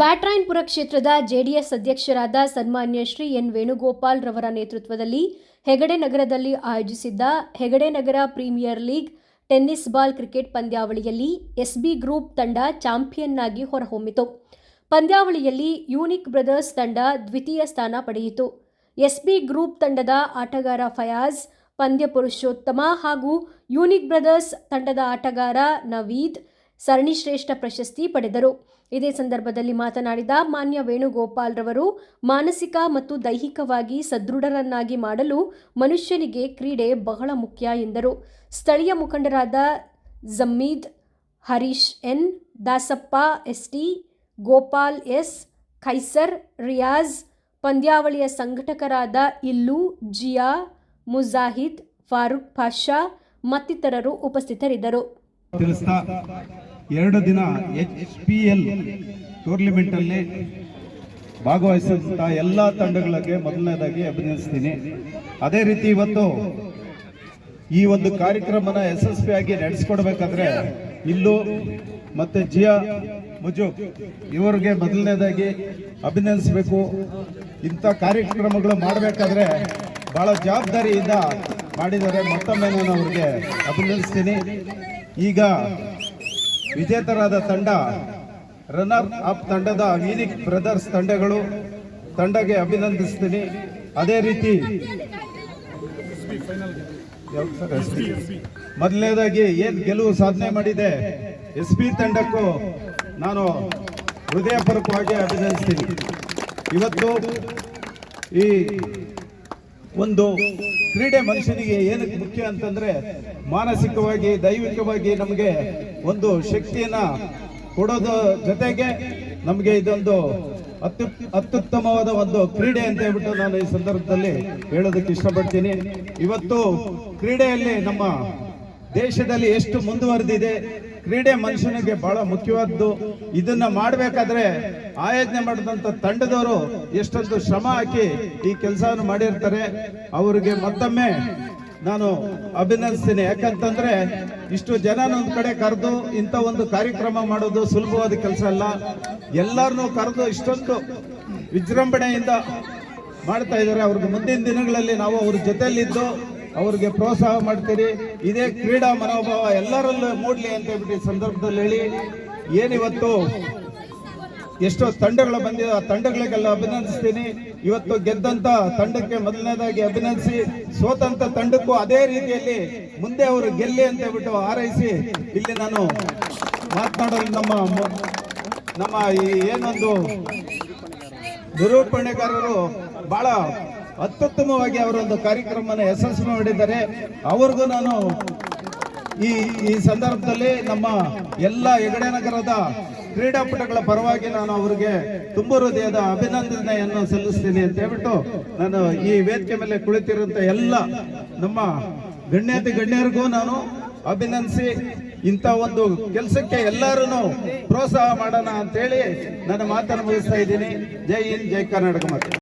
ಬ್ಯಾಟ್ರಾಯನ್ಪುರ ಕ್ಷೇತ್ರದ ಜೆಡಿಎಸ್ ಅಧ್ಯಕ್ಷರಾದ ಸನ್ಮಾನ್ಯ ಶ್ರೀ ಎನ್ ವೇಣುಗೋಪಾಲ್ ರವರ ನೇತೃತ್ವದಲ್ಲಿ ಹೆಗಡೆ ನಗರದಲ್ಲಿ ಆಯೋಜಿಸಿದ್ದ Hegde Nagar premier league tennis ball cricket ಪಂದ್ಯಾವಳಿಯಲ್ಲಿ ಎಸ್ಬಿ ಗ್ರೂಪ್ ತಂಡ ಚಾಂಪಿಯನ್ ಆಗಿ ಹೊರಹೊಮ್ಮಿತು. ಪಂದ್ಯಾವಳಿಯಲ್ಲಿ ಯೂನಿಕ್ ಬ್ರದರ್ಸ್ ತಂಡ ದ್ವಿತೀಯ ಸ್ಥಾನ ಪಡೆಯಿತು. ಎಸ್ಬಿ ಗ್ರೂಪ್ ತಂಡದ ಆಟಗಾರ ಫಯಾಜ್, ಪಂದ್ಯ ಪುರುಷೋತ್ತಮ ಹಾಗೂ ಯೂನಿಕ್ ಬ್ರದರ್ಸ್ ತಂಡದ ಆಟಗಾರ ನವೀದ್ ಸರಣಿ ಶ್ರೇಷ್ಠ ಪ್ರಶಸ್ತಿ ಪಡೆದರು. ಇದೇ ಸಂದರ್ಭದಲ್ಲಿ ಮಾತನಾಡಿದ ಮಾನ್ಯ ವೇಣುಗೋಪಾಲ್ ರವರು, ಮಾನಸಿಕ ಮತ್ತು ದೈಹಿಕವಾಗಿ ಸದೃಢರನ್ನಾಗಿ ಮಾಡಲು ಮನುಷ್ಯನಿಗೆ ಕ್ರೀಡೆ ಬಹಳ ಮುಖ್ಯ ಎಂದರು. ಸ್ಥಳೀಯ ಮುಖಂಡರಾದ Jameed Harish N, Dasappa S T Gopal S Khaiser Riyaz, ಪಂದ್ಯಾವಳಿಯ ಸಂಘಟಕರಾದ ಇಲ್ಲು, ಜಿಯಾ, ಮುಜಾಹಿದ್, ಫಾರೂಕ್ ಪಾಷಾ ಮತ್ತಿತರರು ಉಪಸ್ಥಿತರಿದ್ದರು. ಎರಡು ದಿನ ಎಚ್ ಪಿ ಎಲ್ ಟೂರ್ನಿಮೆಂಟಲ್ಲಿ ಭಾಗವಹಿಸಿದಂಥ ಎಲ್ಲ ತಂಡಗಳಿಗೆ ಮೊದಲನೇದಾಗಿ ಅಭಿನಂದಿಸ್ತೀನಿ. ಅದೇ ರೀತಿ ಇವತ್ತು ಈ ಒಂದು ಕಾರ್ಯಕ್ರಮನ ಯಶಸ್ವಿಯಾಗಿ ನಡೆಸ್ಕೊಡ್ಬೇಕಾದ್ರೆ ಇಲ್ಲು ಮತ್ತೆ ಜಿಯಾ ಮುಜು ಇವರಿಗೆ ಮೊದಲನೇದಾಗಿ ಅಭಿನಂದಿಸಬೇಕು. ಇಂಥ ಕಾರ್ಯಕ್ರಮಗಳು ಮಾಡಬೇಕಾದ್ರೆ ಬಹಳ ಜವಾಬ್ದಾರಿಯಿಂದ ಮಾಡಿದ್ದಾರೆ. ಮತ್ತೊಮ್ಮೆ ನಾನು ಅವ್ರಿಗೆ ಅಭಿನಂದಿಸ್ತೀನಿ. ಈಗ ವಿಜೇತರಾದ ತಂಡ ರನ್ನರ್ ಅಪ್ ತಂಡದ ವೀನಿಕ್ ಬ್ರದರ್ಸ್ ತಂಡಗಳು, ತಂಡಕ್ಕೆ ಅಭಿನಂದಿಸ್ತೀನಿ ಅದೇ ರೀತಿ? ಮೊದಲನೇದಾಗಿ ಏನ್ ಗೆಲುವು ಸಾಧನೆ ಮಾಡಿದೆ, ಎಸ್ ಪಿ ತಂಡಕ್ಕೂ ನಾನು ಹೃದಯಪೂರ್ವಕವಾಗಿ ಅಭಿನಂದಿಸ್ತೀನಿ ಇವತ್ತು ಈ ಒಂದು ಕ್ರೀಡೆ ಮನುಷ್ಯನಿಗೆ ಏನಕ್ಕೆ ಮುಖ್ಯ ಅಂತಂದ್ರೆ ಮಾನಸಿಕವಾಗಿ, ದೈವಿಕವಾಗಿ ನಮಗೆ ಒಂದು ಶಕ್ತಿಯನ್ನ ಕೊಡೋದು ಜೊತೆಗೆ ನಮಗೆ ಇದೊಂದು ಅತ್ಯು, ಅತ್ಯುತ್ತಮವಾದ ಒಂದು ಕ್ರೀಡೆ ಅಂತ ಹೇಳ್ಬಿಟ್ಟು ನಾನು ಈ ಸಂದರ್ಭದಲ್ಲಿ ಹೇಳೋದಕ್ಕೆ ಇಷ್ಟಪಡ್ತೀನಿ. ಇವತ್ತು ಕ್ರೀಡೆಯಲ್ಲಿ ನಮ್ಮ ದೇಶದಲ್ಲಿ ಎಷ್ಟು ಮುಂದುವರೆದಿದೆ ಕ್ರೀಡೆ ಮನುಷ್ಯನಿಗೆ ಬಹಳ ಮುಖ್ಯವಾದ್ದು. ಇದನ್ನ ಮಾಡಬೇಕಾದ್ರೆ ಆಯೋಜನೆ ಮಾಡಿದಂತ ತಂಡದವರು ಎಷ್ಟೊಂದು ಶ್ರಮ ಹಾಕಿ ಈ ಕೆಲಸವನ್ನು ಮಾಡಿರ್ತಾರೆ. ಅವರಿಗೆ ಮತ್ತೊಮ್ಮೆ ನಾನು ಅಭಿನಂದಿಸ್ತೀನಿ. ಯಾಕಂತಂದ್ರೆ ಇಷ್ಟು ಜನ ಒಂದು ಕಡೆ ಕರೆದು ಇಂಥ ಒಂದು ಕಾರ್ಯಕ್ರಮ ಮಾಡೋದು ಸುಲಭವಾದ ಕೆಲಸ ಅಲ್ಲ. ಎಲ್ಲರನ್ನೂ ಕರೆದು ಇಷ್ಟೊಂದು ವಿಜೃಂಭಣೆಯಿಂದ ಮಾಡ್ತಾ ಇದ್ದಾರೆ. ಅವ್ರಿಗೆ ಮುಂದಿನ ದಿನಗಳಲ್ಲಿ ನಾವು ಅವ್ರ ಜೊತೆಯಲ್ಲಿದ್ದು ಅವ್ರಿಗೆ ಪ್ರೋತ್ಸಾಹ ಮಾಡ್ತೀರಿ. ಇದೇ ಕ್ರೀಡಾ ಮನೋಭಾವ ಎಲ್ಲರಲ್ಲೂ ಮೂಡಲಿ ಅಂತ ಹೇಳ್ಬಿಟ್ಟು ಸಂದರ್ಭದಲ್ಲಿ ಹೇಳಿ. ಏನಿವತ್ತು ಎಷ್ಟೋ ತಂಡಗಳು ಬಂದಿದೆ, ಆ ತಂಡಗಳಿಗೆಲ್ಲ ಅಭಿನಂದಿಸ್ತೀನಿ. ಇವತ್ತು ಗೆದ್ದಂತ ತಂಡಕ್ಕೆ ಮೊದಲನೇದಾಗಿ ಅಭಿನಂದಿಸಿ, ಸೋತಂತ ತಂಡಕ್ಕೂ ಅದೇ ರೀತಿಯಲ್ಲಿ ಮುಂದೆ ಅವರು ಗೆಲ್ಲಿ ಅಂತ ಹೇಳ್ಬಿಟ್ಟು ಹಾರೈಸಿ, ಇಲ್ಲಿ ನಾನು ಮಾತನಾಡಲು ನಮ್ಮ ನಮ್ಮ ಈ ಏನೊಂದು ನಿರೂಪಣೆಗಾರರು ಬಹಳ ಅತ್ಯುತ್ತಮವಾಗಿ ಅವರೊಂದು ಕಾರ್ಯಕ್ರಮನ ಯಶಸ್ವಿ ಮಾಡಿದ್ದಾರೆ ಅವ್ರಿಗೂ ನಾನು ಈ ಈ ಸಂದರ್ಭದಲ್ಲಿ ನಮ್ಮ ಎಲ್ಲ ಹೆಗಡೆ ನಗರದ ಕ್ರೀಡಾಪಟುಗಳ ಪರವಾಗಿ ನಾನು ಅವರಿಗೆ ತುಂಬ ಹೃದಯದ ಅಭಿನಂದನೆಯನ್ನು ಸಲ್ಲಿಸ್ತೀನಿ ಅಂತ ಹೇಳ್ಬಿಟ್ಟು ನಾನು ಈ ವೇದಿಕೆ ಮೇಲೆ ಕುಳಿತಿರುವಂತ ಎಲ್ಲ ನಮ್ಮ ಗಣ್ಯಾತಿ ಗಣ್ಯರಿಗೂ ನಾನು ಅಭಿನಂದಿಸಿ ಇಂಥ ಒಂದು ಕೆಲಸಕ್ಕೆ ಎಲ್ಲರೂ ಪ್ರೋತ್ಸಾಹ ಮಾಡೋಣ ಅಂತೇಳಿ ನನ್ನ ಮಾತನ್ನು ಮುಗಿಸ್ತಾ ಇದ್ದೀನಿ. ಜೈ ಹಿಂದ್, ಜೈ ಕರ್ನಾಟಕ ಮಾತು.